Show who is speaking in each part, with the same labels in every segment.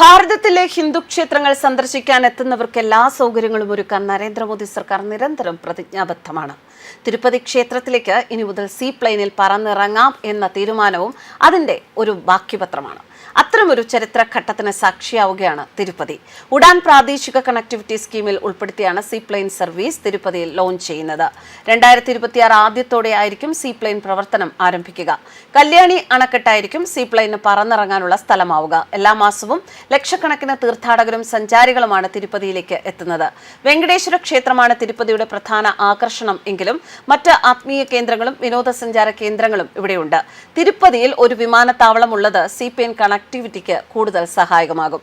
Speaker 1: ഭാരതത്തിലെ ഹിന്ദു ക്ഷേത്രങ്ങൾ സന്ദർശിക്കാൻ എത്തുന്നവർക്ക് എല്ലാ സൗകര്യങ്ങളും ഒരുക്കാൻ നരേന്ദ്രമോദി സർക്കാർ നിരന്തരം പ്രതിജ്ഞാബദ്ധമാണ്. തിരുപ്പതി ക്ഷേത്രത്തിലേക്ക് ഇനി മുതൽ സീ പ്ലെയിനിൽ പറന്നിറങ്ങാം എന്ന തീരുമാനവും അതിന്റെ ഒരു ബാക്കിപത്രമാണ് അത്തരമൊരു ചരിത്രഘട്ടത്തിന് സാക്ഷിയാവുകയാണ് തിരുപ്പതി. ഉഡാൻ പ്രാദേശിക കണക്ടിവിറ്റി സ്കീമിൽ ഉൾപ്പെടുത്തിയാണ് സീ പ്ലെയിൻ സർവീസ് തിരുപ്പതിയിൽ ലോഞ്ച് ചെയ്യുന്നത്. രണ്ടായിരത്തി ഇരുപത്തിയാറ് ആദ്യത്തോടെ ആയിരിക്കും സീ പ്ലെയിൻ പ്രവർത്തനം ആരംഭിക്കുക. കല്യാണി അണക്കെട്ടായിരിക്കും സീ പ്ലെയിന് പറന്നിറങ്ങാനുള്ള സ്ഥലമാവുക. എല്ലാ മാസവും ലക്ഷക്കണക്കിന് തീർത്ഥാടകരും സഞ്ചാരികളുമാണ് തിരുപ്പതിയിലേക്ക് എത്തുന്നത്. വെങ്കടേശ്വര ക്ഷേത്രമാണ് തിരുപ്പതിയുടെ പ്രധാന ആകർഷണം എങ്കിലും മറ്റ് ആത്മീയ കേന്ദ്രങ്ങളും വിനോദസഞ്ചാര കേന്ദ്രങ്ങളും ഇവിടെയുണ്ട്. തിരുപ്പതിയിൽ ഒരു വിമാനത്താവളം ഉള്ളത് സി പി എൻ കണക്ടിവിറ്റിക്ക് കൂടുതൽ സഹായകമാകും.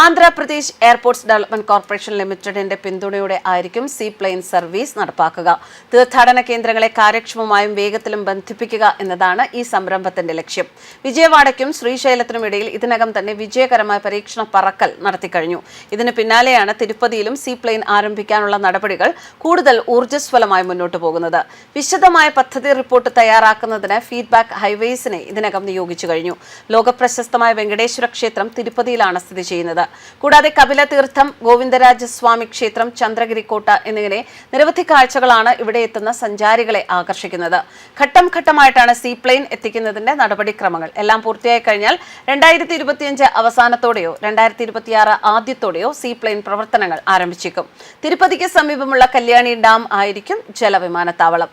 Speaker 1: ആന്ധ്രാപ്രദേശ് എയർപോർട്ട്സ് ഡെവലപ്മെന്റ് കോർപ്പറേഷൻ ലിമിറ്റഡിന്റെ പിന്തുണയോടെ ആയിരിക്കും സീ പ്ലെയിൻ സർവീസ് നടപ്പാക്കുക. തീർത്ഥാടന കേന്ദ്രങ്ങളെ കാര്യക്ഷമമായും വേഗത്തിലും ബന്ധിപ്പിക്കുക എന്നതാണ് ഈ സംരംഭത്തിന്റെ ലക്ഷ്യം. വിജയവാഡയ്ക്കും ശ്രീശൈലത്തിനും ഇടയിൽ ഇതിനകം തന്നെ വിജയകരമായ പരീക്ഷണ പറക്കൽ നടത്തിക്കഴിഞ്ഞു. ഇതിന് പിന്നാലെയാണ് തിരുപ്പതിയിലും സീ പ്ലെയിൻ ആരംഭിക്കാനുള്ള നടപടികൾ കൂടുതൽ ഊർജസ്വലമായി മുന്നോട്ട് പോകുന്നത്. വിശദമായ പദ്ധതി റിപ്പോർട്ട് തയ്യാറാക്കുന്നതിന് ഫീഡ്ബാക്ക് ഹൈവേസിനെ ഇതിനകം നിയോഗിച്ചു കഴിഞ്ഞു. ലോകപ്രശസ്തമായ വെങ്കടേശ്വര ക്ഷേത്രം തിരുപ്പതിയിലാണ് സ്ഥിതി ചെയ്യുന്നത്. കൂടാതെ കപില തീർത്ഥം ഗോവിന്ദരാജസ്വാമി ക്ഷേത്രം ചന്ദ്രഗിരി കോട്ട എന്നിങ്ങനെ നിരവധി കാഴ്ചകളാണ് ഇവിടെ എത്തുന്ന സഞ്ചാരികളെ ആകർഷിക്കുന്നത്. ഘട്ടം ഘട്ടമായിട്ടാണ് സീ പ്ലെയിൻ എത്തിക്കുന്നതിന്റെ നടപടിക്രമങ്ങൾ. എല്ലാം പൂർത്തിയായി കഴിഞ്ഞാൽ രണ്ടായിരത്തി ഇരുപത്തിയഞ്ച് അവസാനത്തോടെയോ രണ്ടായിരത്തി ഇരുപത്തിയാറ് ആദ്യത്തോടെയോ സീ പ്ലെയിൻ പ്രവർത്തനങ്ങൾ ആരംഭിച്ചേക്കും. തിരുപ്പതിക്ക് സമീപമുള്ള കല്യാണി ഡാം ആയിരിക്കും ജലവിമാനത്താവളം.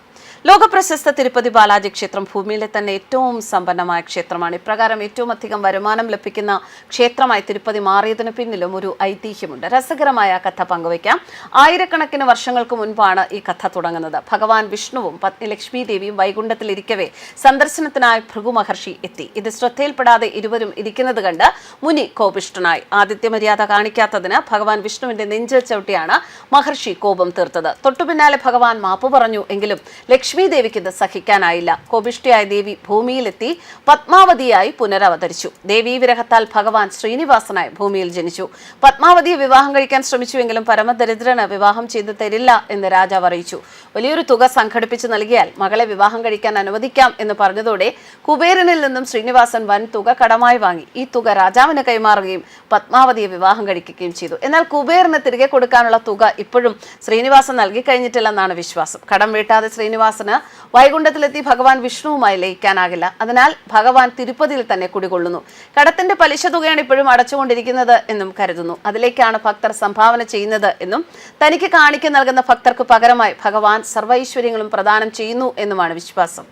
Speaker 1: ലോകപ്രശസ്ത തിരുപ്പതി ബാലാജി ക്ഷേത്രം ഭൂമിയിലെ തന്നെ ഏറ്റവും സമ്പന്നമായ ക്ഷേത്രമാണ്. ഇപ്രകാരം ഏറ്റവും അധികം വരുമാനം ലഭിക്കുന്ന ക്ഷേത്രമായി തിരുപ്പതി മാറിയതിനു പിന്നിലും ഒരു ഐതിഹ്യമുണ്ട്. രസകരമായ കഥ പങ്കുവയ്ക്കാം. ആയിരക്കണക്കിന് വർഷങ്ങൾക്ക് മുൻപാണ് ഈ കഥ തുടങ്ങുന്നത്. ഭഗവാൻ വിഷ്ണുവും പത്നി ലക്ഷ്മി ദേവിയും വൈകുണ്ഠത്തിലിരിക്കവേ സന്ദർശനത്തിനായി ഭൃഗു മഹർഷി എത്തി. ഇത് ശ്രദ്ധയിൽപ്പെടാതെ ഇരുവരും ഇരിക്കുന്നത് കണ്ട് മുനി കോപിഷ്ടനായി ആദിത്യ മര്യാദ കാണിക്കാത്തതിന് ഭഗവാൻ വിഷ്ണുവിന്റെ നെഞ്ചിൽ ചവിട്ടിയാണ് മഹർഷി കോപം തീർത്തത്. തൊട്ടുപിന്നാലെ ഭഗവാൻ മാപ്പു പറഞ്ഞു എങ്കിലും ലക്ഷ്മി ദേവിക്ക് ഇത് സഹിക്കാനായില്ല. കോപിഷ്ടിയായ ദേവി ഭൂമിയിലെത്തി പത്മാവതിയായി പുനരവതരിച്ചു. ദേവീ വിരഹത്താൽ ഭഗവാൻ ശ്രീനിവാസനായി ഭൂമിയിൽ ജനിച്ചു. പത്മാവതിയെ വിവാഹം കഴിക്കാൻ ശ്രമിച്ചുവെങ്കിലും പരമദരിദ്രന് വിവാഹം ചെയ്തു തരില്ല എന്ന് രാജാവ് അറിയിച്ചു. വലിയൊരു തുക സംഘടിപ്പിച്ച് നൽകിയാൽ മകളെ വിവാഹം കഴിക്കാൻ അനുവദിക്കാം എന്ന് പറഞ്ഞതോടെ കുബേരനിൽ നിന്നും ശ്രീനിവാസൻ വൻ തുക കടമായി വാങ്ങി. ഈ തുക രാജാവിന് കൈമാറുകയും പത്മാവതിയെ വിവാഹം കഴിക്കുകയും ചെയ്തു. എന്നാൽ കുബേരന് തിരികെ കൊടുക്കാനുള്ള തുക ഇപ്പോഴും ശ്രീനിവാസൻ നൽകി കഴിഞ്ഞിട്ടില്ലെന്നാണ് വിശ്വാസം. കടം വീട്ടാതെ ശ്രീനിവാസന് വൈകുണ്ഠത്തിലെത്തി ഭഗവാൻ വിഷ്ണുവുമായി ലയിക്കാനാകില്ല. അതിനാൽ ഭഗവാൻ തിരുപ്പതിയിൽ തന്നെ കുടികൊള്ളുന്നു. കടത്തിന്റെ പലിശ തുകയാണ് ഇപ്പോഴും അടച്ചുകൊണ്ടിരിക്കുന്നത് എന്നും കരുതുന്നു. അതിലേക്കാണ് ഭക്തർ സംഭാവന ചെയ്യുന്നത് എന്നും തനിക്ക് കാണിക്ക നൽകുന്ന ഭക്തർക്ക് പകരമായി ഭഗവാൻ സർവൈശ്വര്യങ്ങളും പ്രദാനം ചെയ്യുന്നു എന്നുമാണ് വിശ്വാസം.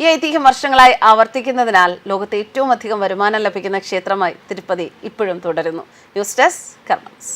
Speaker 1: ഈ ഐതിഹ്യം വർഷങ്ങളായി ആവർത്തിക്കുന്നതിനാൽ ലോകത്തെ ഏറ്റവും അധികം വരുമാനം ലഭിക്കുന്ന ക്ഷേത്രമായി തിരുപ്പതി ഇപ്പോഴും തുടരുന്നു. News desk കർമ്മസ്